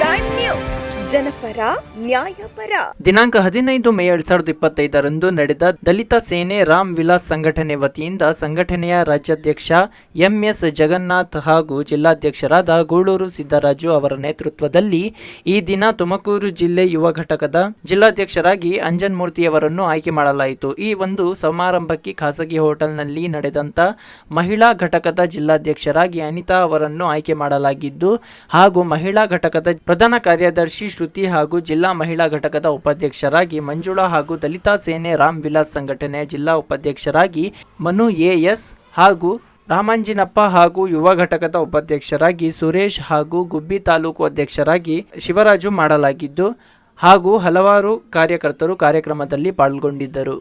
Prime News. ನ್ಯಾಯಪರ. ದಿನಾಂಕ ಹದಿನೈದು ಮೇ ಎರಡ್ ಸಾವಿರದ ಇಪ್ಪತ್ತೈದರಂದು ನಡೆದ ದಲಿತ ಸೇನೆ ರಾಮ್ ವಿಲಾಸ್ ಸಂಘಟನೆ ವತಿಯಿಂದ ಸಂಘಟನೆಯ ರಾಜ್ಯಾಧ್ಯಕ್ಷ ಎಂಎಸ್ ಜಗನ್ನಾಥ್ ಹಾಗೂ ಜಿಲ್ಲಾಧ್ಯಕ್ಷರಾದ ಗೂಳೂರು ಸಿದ್ದರಾಜು ಅವರ ನೇತೃತ್ವದಲ್ಲಿ ಈ ದಿನ ತುಮಕೂರು ಜಿಲ್ಲೆ ಯುವ ಘಟಕದ ಜಿಲ್ಲಾಧ್ಯಕ್ಷರಾಗಿ ಅಂಜನ್ ಮೂರ್ತಿಯವರನ್ನು ಆಯ್ಕೆ ಮಾಡಲಾಯಿತು. ಈ ಒಂದು ಸಮಾರಂಭಕ್ಕೆ ಖಾಸಗಿ ಹೋಟೆಲ್ನಲ್ಲಿ ನಡೆದಂತ ಮಹಿಳಾ ಘಟಕದ ಜಿಲ್ಲಾಧ್ಯಕ್ಷರಾಗಿ ಅನಿತಾ ಅವರನ್ನು ಆಯ್ಕೆ ಮಾಡಲಾಗಿದ್ದು ಹಾಗೂ ಮಹಿಳಾ ಘಟಕದ ಪ್ರಧಾನ ಕಾರ್ಯದರ್ಶಿ ಶ್ರುತಿ ಹಾಗೂ ಜಿಲ್ಲಾ ಮಹಿಳಾ ಘಟಕದ ಉಪಾಧ್ಯಕ್ಷರಾಗಿ ಮಂಜುಳಾ ಹಾಗೂ ದಲಿತಾ ಸೇನೆ ರಾಮ್ ವಿಲಾಸ್ ಸಂಘಟನೆ ಜಿಲ್ಲಾ ಉಪಾಧ್ಯಕ್ಷರಾಗಿ ಮನು ಎಎಸ್ ಹಾಗೂ ರಾಮಾಂಜಿನಪ್ಪ ಹಾಗೂ ಯುವ ಘಟಕದ ಉಪಾಧ್ಯಕ್ಷರಾಗಿ ಸುರೇಶ್ ಹಾಗೂ ಗುಬ್ಬಿ ತಾಲೂಕು ಅಧ್ಯಕ್ಷರಾಗಿ ಶಿವರಾಜು ಮಾಡಲಾಗಿದ್ದು ಹಾಗೂ ಹಲವಾರು ಕಾರ್ಯಕರ್ತರು ಕಾರ್ಯಕ್ರಮದಲ್ಲಿ ಪಾಲ್ಗೊಂಡಿದ್ದರು.